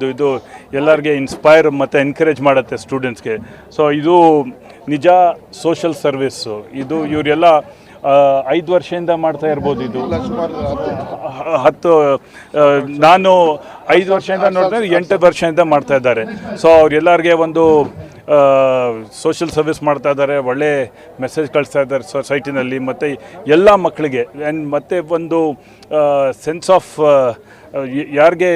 ಇದು ಇದು ಎಲ್ಲರಿಗೆ ಇನ್ಸ್ಪೈರ್ ಮತ್ತು ಎನ್ಕರೇಜ್ ಮಾಡುತ್ತೆ ಸ್ಟೂಡೆಂಟ್ಸ್ಗೆ ಸೊ ಇದು ನಿಜ ಸೋಷಲ್ ಸರ್ವಿಸ್ಸು ಇದು ಇವರೆಲ್ಲ ಐದು ವರ್ಷದಿಂದ ಮಾಡ್ತಾ ಇರ್ಬೋದು ಇದು. ಹತ್ತು ನಾನು ಐದು ವರ್ಷದಿಂದ ನೋಡಿದ್ರೆ ಎಂಟು ವರ್ಷದಿಂದ ಮಾಡ್ತಾ ಇದ್ದಾರೆ. ಸೊ ಅವ್ರೆಲ್ಲರಿಗೆ ಒಂದು ಸೋಷಿಯಲ್ ಸರ್ವಿಸ್ ಮಾಡ್ತಾ ಇದ್ದಾರೆ, ಒಳ್ಳೆ ಮೆಸೇಜ್ ಕಳಿಸ್ತಾ ಇದ್ದಾರೆ ಸೊಸೈಟಿನಲ್ಲಿ ಮತ್ತು ಎಲ್ಲ ಮಕ್ಕಳಿಗೆ. ಆ್ಯಂಡ್ ಮತ್ತು ಒಂದು ಸೆನ್ಸ್ ಆಫ್ ಯಾರಿಗೆ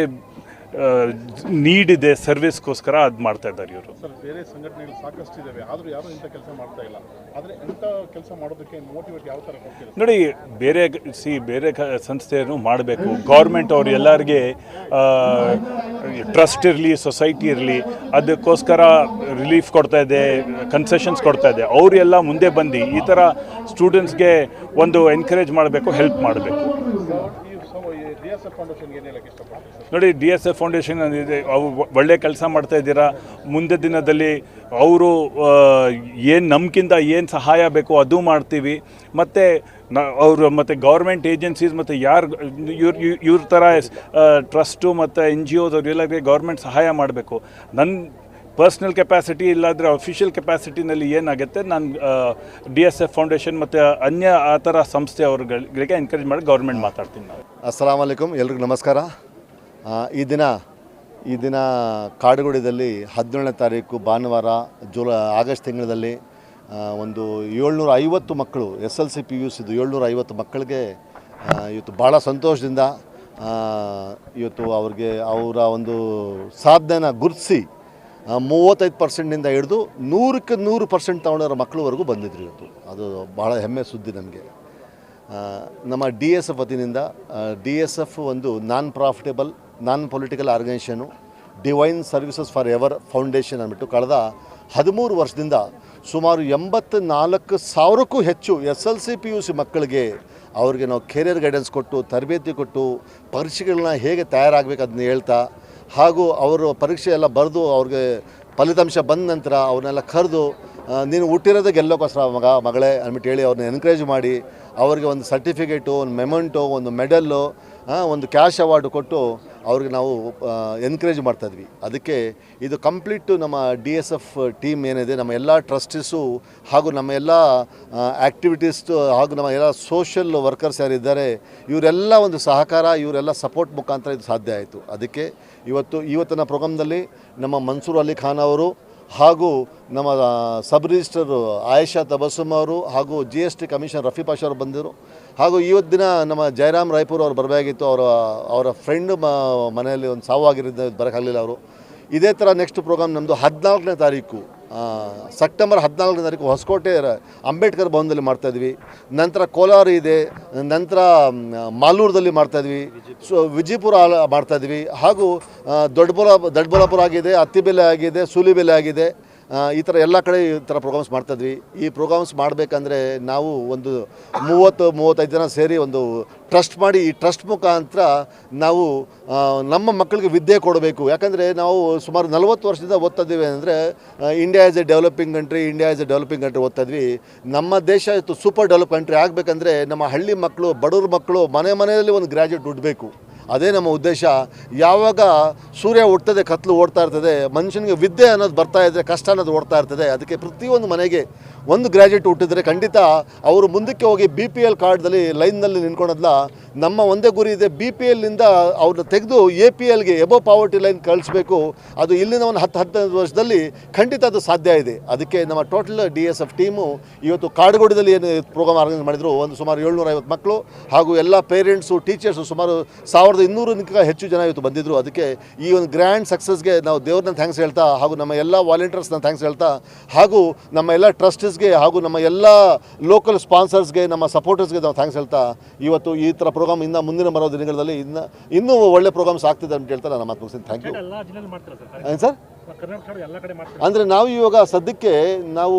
ನೀಡ್ ಇದೆ ಸರ್ವಿಸ್ಗೋಸ್ಕರ ಅದು ಮಾಡ್ತಾ ಇದ್ದಾರೆ ಇವರು. ಸರ್ ಬೇರೆ ಸಂಘಟನೆಗಳು ಸಾಕಷ್ಟು ಆದರೂ ಯಾರು ಇಂಥ ಕೆಲಸ ಮಾಡ್ತಾ ಇಲ್ಲ. ಆದರೆ ಇಂಥ ಕೆಲಸ ಮಾಡೋದಕ್ಕೆ ಮೋಟಿವೇಟ್ ಯಾವ ಥರ ಕೊಡ್ತೀರಾ? ನೋಡಿ ಬೇರೆ ಸಿ ಬೇರೆ ಕ ಸಂಸ್ಥೆಯನ್ನು ಮಾಡಬೇಕು. ಗೌರ್ಮೆಂಟ್ ಅವ್ರು ಎಲ್ಲರಿಗೆ ಟ್ರಸ್ಟ್ ಇರಲಿ ಸೊಸೈಟಿ ಇರಲಿ ಅದಕ್ಕೋಸ್ಕರ ರಿಲೀಫ್ ಕೊಡ್ತಾ ಇದೆ ಕನ್ಸೆಷನ್ಸ್ ಕೊಡ್ತಾ ಇದೆ. ಅವರೆಲ್ಲ ಮುಂದೆ ಬಂದು ಈ ಥರ ಸ್ಟೂಡೆಂಟ್ಸ್ಗೆ ಒಂದು ಎನ್ಕರೇಜ್ ಮಾಡಬೇಕು ಹೆಲ್ಪ್ ಮಾಡಬೇಕು ಈ ಡಿ ಎಸ್ ಎಫ್ ಫೌಂಡೇಶನ್ಗೆ ಏನು ಹೇಳಕ್ಕೆ ಇಷ್ಟಪಡ್ತೀವಿ ಸರ್ ನೋಡಿ, ಡಿ ಎಸ್ ಎಫ್ ಫೌಂಡೇಶನ್ ಅವು ಒಳ್ಳೆ ಕೆಲಸ ಮಾಡ್ತಾ ಇದ್ದೀರಾ? ಮುಂದೆ ದಿನದಲ್ಲಿ ಅವರು ಏನು ನಮ್ಗಿಂತ ಏನು ಸಹಾಯ ಬೇಕೋ ಅದು ಮಾಡ್ತೀವಿ. ಮತ್ತು ಅವರು ಮತ್ತು ಗೌರ್ಮೆಂಟ್ ಏಜೆನ್ಸೀಸ್ ಮತ್ತು ಯಾರು, ಇವ್ರ ಇವ್ರ ಥರ ಟ್ರಸ್ಟು ಮತ್ತು ಎನ್ ಜಿ ಒದವ್ರು ಎಲ್ಲರಿಗೆ ಗೌರ್ಮೆಂಟ್ ಸಹಾಯ ಮಾಡಬೇಕು. ನನ್ನ ಪರ್ಸ್ನಲ್ ಕೆಪಾಸಿಟಿ ಇಲ್ಲಾಂದರೆ ಅಫಿಷಿಯಲ್ ಕೆಪಾಸಿಟಿನಲ್ಲಿ ಏನಾಗುತ್ತೆ? ನಾನು ಡಿ ಎಸ್ ಎಫ್ ಫೌಂಡೇಶನ್ ಮತ್ತು ಅನ್ಯ ಆ ಥರ ಸಂಸ್ಥೆಯವ್ರುಗಳಿಗೆ ಎನ್ಕರೇಜ್ ಮಾಡಿ ಗೌರ್ಮೆಂಟ್ ಮಾತಾಡ್ತೀನಿ ನಾವು ಅಸ್ಸಾಂ ವಲೈಕುಮ್ ಎಲ್ರಿಗೂ ನಮಸ್ಕಾರ. ಈ ದಿನ ಈ ದಿನ ಕಾಡುಗುಡಿದಲ್ಲಿ ಹದಿನೇಳನೇ ತಾರೀಕು ಭಾನುವಾರ ಜುಲೈ, ಆಗಸ್ಟ್ ತಿಂಗಳಲ್ಲಿ ಒಂದು ಏಳ್ನೂರ ಐವತ್ತು ಮಕ್ಕಳು, S L C P U ಸಿದು ಏಳ್ನೂರ ಐವತ್ತು ಮಕ್ಕಳಿಗೆ ಇವತ್ತು ಭಾಳ ಸಂತೋಷದಿಂದ ಇವತ್ತು ಅವ್ರಿಗೆ ಅವರ ಒಂದು ಸಾಧನೆನ ಗುರುತಿಸಿ ಮೂವತ್ತೈದು ಪರ್ಸೆಂಟ್ನಿಂದ ಹಿಡಿದು ನೂರಕ್ಕೆ ನೂರು ಪರ್ಸೆಂಟ್ ತಗೊಂಡಿರೋ ಮಕ್ಕಳವರೆಗೂ ಬಂದಿದ್ರು ಇವತ್ತು. ಅದು ಭಾಳ ಹೆಮ್ಮೆ ಸುದ್ದಿ ನನಗೆ ನಮ್ಮ ಡಿ ಎಸ್ ಎಫ್ ವತಿಯಿಂದ ಡಿ ಎಸ್ ಎಫ್ ಒಂದು non profitable non political organisation divine services for ever foundation ಅಂದ್ಬಿಟ್ಟು ಕಳೆದ ಹದಿಮೂರು ವರ್ಷದಿಂದ ಸುಮಾರು ಎಂಬತ್ತು ನಾಲ್ಕು ಸಾವಿರಕ್ಕೂ ಹೆಚ್ಚು S L C P U C ಮಕ್ಕಳಿಗೆ ಅವ್ರಿಗೆ ನಾವು ಕೆರಿಯರ್ ಗೈಡೆನ್ಸ್ ಕೊಟ್ಟು, ತರಬೇತಿ ಕೊಟ್ಟು, ಪರೀಕ್ಷೆಗಳನ್ನ ಹೇಗೆ ತಯಾರಾಗಬೇಕು ಅದನ್ನ ಹೇಳ್ತಾ ಹಾಗೂ ಅವರು ಪರೀಕ್ಷೆ ಎಲ್ಲ ಬರೆದು ಅವ್ರಿಗೆ ಫಲಿತಾಂಶ ಬಂದ ನಂತರ ಅವ್ರನ್ನೆಲ್ಲ ಕರೆದು ನೀನು ಹುಟ್ಟಿರೋದೇ ಗೆಲ್ಲೋಕ್ಕೋಸ್ಕರ ಮಗ, ಮಗಳೇ ಅಂದ್ಬಿಟ್ಟು ಹೇಳಿ ಅವ್ರನ್ನ ಎನ್ಕರೇಜ್ ಮಾಡಿ, ಅವ್ರಿಗೆ ಒಂದು ಸರ್ಟಿಫಿಕೇಟು ಒಂದು ಮೆಮೆಂಟು ಒಂದು ಮೆಡಲ್ಲು ಒಂದು ಕ್ಯಾಶ್ ಅವಾರ್ಡು ಕೊಟ್ಟು ಅವ್ರಿಗೆ ನಾವು ಎನ್ಕರೇಜ್ ಮಾಡ್ತಾಯಿದ್ವಿ ಅದಕ್ಕೆ ಇದು ಕಂಪ್ಲೀಟು ನಮ್ಮ ಡಿ ಎಸ್ ಎಫ್ ಟೀಮ್ ಏನಿದೆ, ನಮ್ಮ ಎಲ್ಲ ಟ್ರಸ್ಟೀಸು ಹಾಗೂ ನಮ್ಮ ಎಲ್ಲ ಆ್ಯಕ್ಟಿವಿಟೀಸ್ ಹಾಗೂ ನಮ್ಮ ಎಲ್ಲ ಸೋಷಿಯಲ್ ವರ್ಕರ್ಸ್ ಯಾರಿದ್ದಾರೆ ಇವರೆಲ್ಲ ಒಂದು ಸಹಕಾರ, ಇವರೆಲ್ಲ ಸಪೋರ್ಟ್ ಮುಖಾಂತರ ಇದು ಸಾಧ್ಯ ಆಯಿತು. ಅದಕ್ಕೆ ಇವತ್ತು, ಇವತ್ತಿನ ಪ್ರೋಗ್ರಾಮ್ದಲ್ಲಿ ನಮ್ಮ ಮನ್ಸೂರ್ ಅಲಿ ಖಾನ್ ಅವರು ಹಾಗೂ ನಮ್ಮ ಸಬ್ ರಿಜಿಸ್ಟರ್ ಆಯೇಷಾ ತಬಸ್ಸುಮ್ ಅವರು ಹಾಗೂ G S T commissioner Rafi Pasha ಅವರು ಬಂದಿದ್ದರು. ಹಾಗೂ ಇವತ್ತು ದಿನ ನಮ್ಮ ಜಯರಾಮ್ ರಾಯ್ಪುರ್ ಅವರು ಬರಬೇಕಾಗಿತ್ತು. ಅವರ ಅವರ ಫ್ರೆಂಡ್ ಮನೆಯಲ್ಲಿ ಒಂದು ಸಾವು ಆಗಿರೋದ್ರಿಂದ ಬರೋಕ್ಕಾಗಲಿಲ್ಲ ಅವರು. ಇದೇ ಥರ ನೆಕ್ಸ್ಟ್ ಪ್ರೋಗ್ರಾಮ್ ನಮ್ಮದು ಹದಿನಾಲ್ಕನೇ ತಾರೀಕು. ಸೆಪ್ಟೆಂಬರ್ ಹದಿನಾಲ್ಕನೇ ತಾರೀಕು ಹೊಸಕೋಟೆ ಅಂಬೇಡ್ಕರ್ ಭವನದಲ್ಲಿ ಮಾಡ್ತಾಯಿದ್ವಿ ನಂತರ ಕೋಲಾರ ಇದೆ, ನಂತರ ಮಾಲೂರದಲ್ಲಿ ಮಾಡ್ತಾಯಿದ್ವಿ ಸೊ, ವಿಜಯಪುರ ಮಾಡ್ತಾ ಮಾಡ್ತಾಯಿದ್ವಿ ಹಾಗೂ ದೊಡ್ಡಬುರ ದೊಡ್ಡಬಳ್ಳಾ, ದೊಡ್ಡಬಳ್ಳಾಪುರ ಆಗಿದೆ, ಅತ್ತಿಬೆಲೆ ಆಗಿದೆ, ಸೂಲಿಬೆಲೆ ಆಗಿದೆ. ಈ ಥರ ಎಲ್ಲ ಕಡೆ ಈ ಥರ ಪ್ರೋಗ್ರಾಮ್ಸ್ ಮಾಡ್ತಾಯಿದ್ವಿ ಈ ಪ್ರೋಗ್ರಾಮ್ಸ್ ಮಾಡಬೇಕಂದ್ರೆ ನಾವು ಒಂದು ಮೂವತ್ತು, ಮೂವತ್ತೈದು ಜನ ಸೇರಿ ಒಂದು ಟ್ರಸ್ಟ್ ಮಾಡಿ, ಈ ಟ್ರಸ್ಟ್ ಮುಖಾಂತರ ನಾವು ನಮ್ಮ ಮಕ್ಕಳಿಗೆ ವಿದ್ಯೆ ಕೊಡಬೇಕು. ಯಾಕಂದರೆ ನಾವು ಸುಮಾರು ನಲವತ್ತು ವರ್ಷದಿಂದ ಓದ್ತಿದ್ದೀವಿ ಅಂದರೆ India as a developing country India as a developing country ಓದ್ತಿದ್ವಿ ನಮ್ಮ ದೇಶ ಇತ್ತು ಸೂಪರ್ ಡೆವಲಪ್ ಕಂಟ್ರಿ ಆಗಬೇಕಂದ್ರೆ ನಮ್ಮ ಹಳ್ಳಿ ಮಕ್ಕಳು, ಬಡವ್ರ ಮಕ್ಕಳು ಮನೆ ಮನೆಯಲ್ಲಿ ಒಂದು ಗ್ರ್ಯಾಜುಯೇಟ್ ಹುಟ್ಟಬೇಕು ಅದೇ ನಮ್ಮ ಉದ್ದೇಶ. ಯಾವಾಗ ಸೂರ್ಯ ಹುಟ್ಟದೆ ಕತ್ಲು ಓಡ್ತಾ ಇರ್ತದೆ, ಮನುಷ್ಯನಿಗೆ ವಿದ್ಯೆ ಅನ್ನೋದು ಬರ್ತಾ ಇದ್ದರೆ ಕಷ್ಟ ಅನ್ನೋದು ಓಡ್ತಾ ಇರ್ತದೆ, ಅದಕ್ಕೆ ಪ್ರತಿಯೊಂದು ಮನೆಗೆ ಒಂದು ಗ್ರ್ಯಾಜುಯೇಟ್ ಹುಟ್ಟಿದ್ರೆ ಖಂಡಿತ ಅವರು ಮುಂದಕ್ಕೆ ಹೋಗಿ ಬಿ ಪಿ ಎಲ್ ಕಾರ್ಡ್ದಲ್ಲಿ ಲೈನ್ನಲ್ಲಿ ನಿಂತ್ಕೊಳೋದ್ಲ ನಮ್ಮ ಒಂದೇ ಗುರಿ ಇದೆ. ಬಿ ಪಿ ಎಲ್ನಿಂದ ಅವ್ರನ್ನ ತೆಗೆದು ಎ ಪಿ ಎಲ್ಗೆ ಎಬೋ ಪಾವರ್ಟಿ ಲೈನ್ ಕಳಿಸ್ಬೇಕು. ಅದು ಇಲ್ಲಿನ ಒಂದು ಹತ್ತು ಹದಿನೈದು ವರ್ಷದಲ್ಲಿ ಖಂಡಿತ ಅದು ಸಾಧ್ಯ ಇದೆ. ಅದಕ್ಕೆ ನಮ್ಮ total D S F team ಇವತ್ತು ಕಾಡುಗೋಡದಲ್ಲಿ ಏನು ಪ್ರೋಗ್ರಾಮ್ ಆರ್ಗನೈಸ್ ಮಾಡಿದ್ರು? ಒಂದು ಸುಮಾರು ಏಳ್ನೂರ ಐವತ್ತು ಮಕ್ಕಳು ಹಾಗೂ ಎಲ್ಲ ಪೇರೆಂಟ್ಸು ಟೀಚರ್ಸು ಸುಮಾರು ಸಾವಿರದ ಇನ್ನೂರಕ್ಕಿಂತ ಹೆಚ್ಚು ಜನ ಇವತ್ತು ಬಂದಿದ್ದರು ಅದಕ್ಕೆ ಈ ಒಂದು ಗ್ರ್ಯಾಂಡ್ ಸಕ್ಸಸ್ಗೆ ನಾವು ದೇವ್ರನ್ನ ಥ್ಯಾಂಕ್ಸ್ ಹೇಳ್ತಾ ಹಾಗೂ ನಮ್ಮ ಎಲ್ಲ ವಾಲಂಟಿಯರ್ಸ್ನ ಥ್ಯಾಂಕ್ಸ್ ಹೇಳ್ತಾ ಹಾಗೂ ನಮ್ಮ ಎಲ್ಲ ಟ್ರಸ್ಟೀಸ್ಗೆ ಹಾಗೂ ನಮ್ಮ ಎಲ್ಲ ಲೋಕಲ್ ಸ್ಪಾನ್ಸರ್ಸ್ಗೆ ನಮ್ಮ ಸಪೋರ್ಟರ್ಸ್ಗೆ ನಾವು ಥ್ಯಾಂಕ್ಸ್ ಹೇಳ್ತಾ ಇವತ್ತು ಈ ಥರ ಪ್ರೋಗ್ರಾಮ್ ಇನ್ನು ಮುಂದಿನ ಬರೋ ದಿನಗಳಲ್ಲಿ ಇನ್ನು ಇನ್ನೂ ಒಳ್ಳೆ ಪ್ರೋಗ್ರಾಮ್ಸ್ ಆಗ್ತಿದೆ ಅಂತ ಹೇಳ್ತಾ ನಾನು ಮಾತು ಮುಗಿಸ್ತೀನಿ. Thank you sir? ಅಂದರೆ ನಾವು ಇವಾಗ ಸದ್ಯಕ್ಕೆ ನಾವು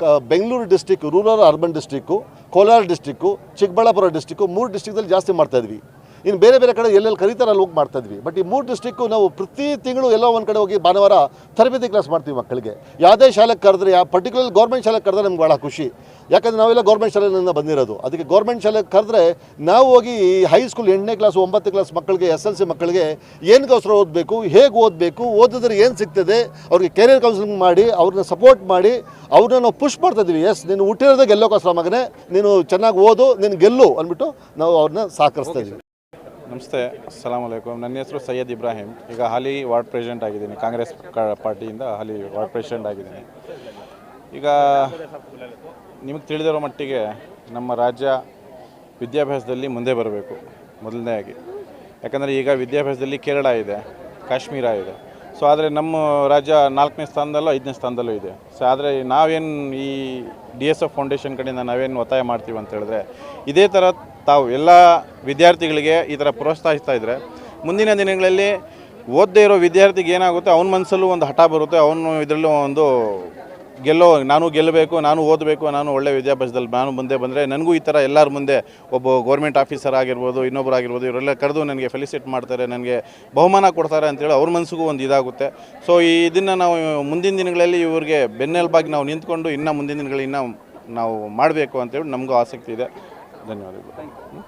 ಕ Bengaluru district rural urban district Kolar district Chikkaballapur district ಮೂರು ಡಿಸ್ಟಿಕ್ದಲ್ಲಿ ಜಾಸ್ತಿ ಮಾಡ್ತಾ ಇದ್ವಿ. ಇನ್ನು ಬೇರೆ ಬೇರೆ ಕಡೆ ಎಲ್ಲೆಲ್ಲಿ ಕರೀತಾರೆ ಅಲ್ಲಿ ಹೋಗಿ ಮಾಡ್ತಾ ಇದ್ವಿ. ಬಟ್ ಈ ಮೂರು ಡಿಸ್ಟಿಕ್ಕು ನಾವು ಪ್ರತಿ ತಿಂಗಳು ಎಲ್ಲೋ ಒಂದು ಕಡೆ ಹೋಗಿ ಭಾನುವಾರ ತರಬೇತಿ ಕ್ಲಾಸ್ ಮಾಡ್ತೀವಿ ಮಕ್ಕಳಿಗೆ. ಯಾವುದೇ ಶಾಲೆಗೆ ಕರೆದ್ರೆ ಯಾವ ಪರ್ಟಿಕ್ಯುಲರ್ ಗೌರ್ಮೆಂಟ್ ಶಾಲೆಗೆ ಕರೆದ್ರೆ ನಮ್ಗೆ ಭಾಳ ಖುಷಿ. ಯಾಕಂದರೆ ನಾವೆಲ್ಲ ಗೌರ್ಮೆಂಟ್ ಶಾಲೆಯಿಂದ ಬಂದಿರೋದು. ಅದಕ್ಕೆ ಗೌರ್ಮೆಂಟ್ ಶಾಲೆಗೆ ಕರೆದ್ರೆ ನಾವು ಹೋಗಿ ಹೈಸ್ಕೂಲ್ ಎಂಟನೇ ಕ್ಲಾಸ್ ಒಂಬತ್ತನೇ ಕ್ಲಾಸ್ ಮಕ್ಕಳಿಗೆ ಎಸ್ ಎಲ್ ಸಿ ಮಕ್ಕಳಿಗೆ ಏನಕ್ಕೋಸ್ಕರ ಓದಬೇಕು, ಹೇಗೆ ಓದಬೇಕು, ಓದಿದ್ರೆ ಏನು ಸಿಗ್ತದೆ, ಅವ್ರಿಗೆ ಕೆರಿಯರ್ ಕೌನ್ಸಿಲಿಂಗ್ ಮಾಡಿ, ಅವ್ರನ್ನ ಸಪೋರ್ಟ್ ಮಾಡಿ, ಅವ್ರನ್ನ ನಾವು ಪುಷ್ ಮಾಡ್ತಾ ಇದ್ದೀವಿ ಎಸ್ ನೀನು ಹುಟ್ಟಿರೋದೇ ಗೆಲ್ಲೋಕೋಸ್ಕರ ಮಗನೇ. ನೀನು ಚೆನ್ನಾಗಿ ಓದು, ನೀನು ಗೆಲ್ಲು ಅಂದ್ಬಿಟ್ಟು ನಾವು ಅವ್ರನ್ನ ಸಹಕರಿಸ್ತಾ ಇದ್ದೀವಿ ನಮಸ್ತೆ ಸಲಾಮ್ ಅಲೈಕುಮ್. ನನ್ನ ಹೆಸರು ಸೈಯದ್ ಇಬ್ರಾಹಿಂ. ಈಗ ಹಾಲಿ ವಾರ್ಡ್ ಪ್ರೆಸಿಡೆಂಟ್ ಆಗಿದ್ದೀನಿ. ಕಾಂಗ್ರೆಸ್ ಪಾರ್ಟಿಯಿಂದ ಹಾಲಿ ವಾರ್ಡ್ ಪ್ರೆಸಿಡೆಂಟ್ ಆಗಿದ್ದೀನಿ. ಈಗ ನಿಮಗೆ ತಿಳಿದಿರೋ ಮಟ್ಟಿಗೆ ನಮ್ಮ ರಾಜ್ಯ ವಿದ್ಯಾಭ್ಯಾಸದಲ್ಲಿ ಮುಂದೆ ಬರಬೇಕು ಮೊದಲನೇದಾಗಿ ಯಾಕಂದರೆ ಈಗ ವಿದ್ಯಾಭ್ಯಾಸದಲ್ಲಿ ಕೇರಳ ಇದೆ, ಕಾಶ್ಮೀರ ಇದೆ. ಸೊ ಆದರೆ ನಮ್ಮ ರಾಜ್ಯ ನಾಲ್ಕನೇ ಸ್ಥಾನದಲ್ಲೋ ಐದನೇ ಸ್ಥಾನದಲ್ಲೂ ಇದೆ. ಸೊ ಆದರೆ ನಾವೇನು ಈ ಡಿ ಎಸ್ ಎಫ್ ಫೌಂಡೇಶನ್ ಕಡೆಯಿಂದ ನಾವೇನು ಒತ್ತಾಯ ಮಾಡ್ತೀವಿ ಅಂತ ಹೇಳಿದ್ರೆ, ಇದೇ ಥರ ತಾವು ಎಲ್ಲ ವಿದ್ಯಾರ್ಥಿಗಳಿಗೆ ಈ ಥರ ಪ್ರೋತ್ಸಾಹಿಸ್ತಾ ಇದ್ದರೆ ಮುಂದಿನ ದಿನಗಳಲ್ಲಿ ಓದದೇ ಇರೋ ವಿದ್ಯಾರ್ಥಿಗೆ ಏನಾಗುತ್ತೆ, ಅವನ ಮನಸ್ಸಲ್ಲೂ ಒಂದು ಹಠ ಬರುತ್ತೆ, ಅವನು ಇದರಲ್ಲೂ ಒಂದು ಗೆಲ್ಲೋ, ನಾನು ಗೆಲ್ಲಬೇಕು, ನಾನು ಓದಬೇಕು, ನಾನು ಒಳ್ಳೆ ವಿದ್ಯಾಭ್ಯಾಸದಲ್ಲಿ ನಾನು ಮುಂದೆ ಬಂದರೆ, ನನಗೂ ಈ ಥರ ಎಲ್ಲರ ಮುಂದೆ ಒಬ್ಬ ಗೌರ್ಮೆಂಟ್ ಆಫೀಸರ್ ಆಗಿರ್ಬೋದು ಇನ್ನೊಬ್ಬರು ಆಗಿರ್ಬೋದು, ಇವರೆಲ್ಲ ಕರೆದು ನನಗೆ ಫೆಲಿಸಿಟ್ ಮಾಡ್ತಾರೆ, ನನಗೆ ಬಹುಮಾನ ಕೊಡ್ತಾರೆ ಅಂತೇಳಿ ಅವ್ರ ಮನಸ್ಸಿಗೂ ಒಂದು ಇದಾಗುತ್ತೆ. ಸೊ ಈ ಇದನ್ನು ನಾವು ಮುಂದಿನ ದಿನಗಳಲ್ಲಿ ಇವ್ರಿಗೆ ಬೆನ್ನೆಲುಬಾಗಿ ನಾವು ನಿಂತ್ಕೊಂಡು ಇನ್ನೂ ಮುಂದಿನ ದಿನಗಳಲ್ಲಿ ಇನ್ನೂ ನಾವು ಮಾಡಬೇಕು ಅಂತೇಳಿ ನಮಗೂ ಆಸಕ್ತಿ ಇದೆ. ధన్యవాదాలు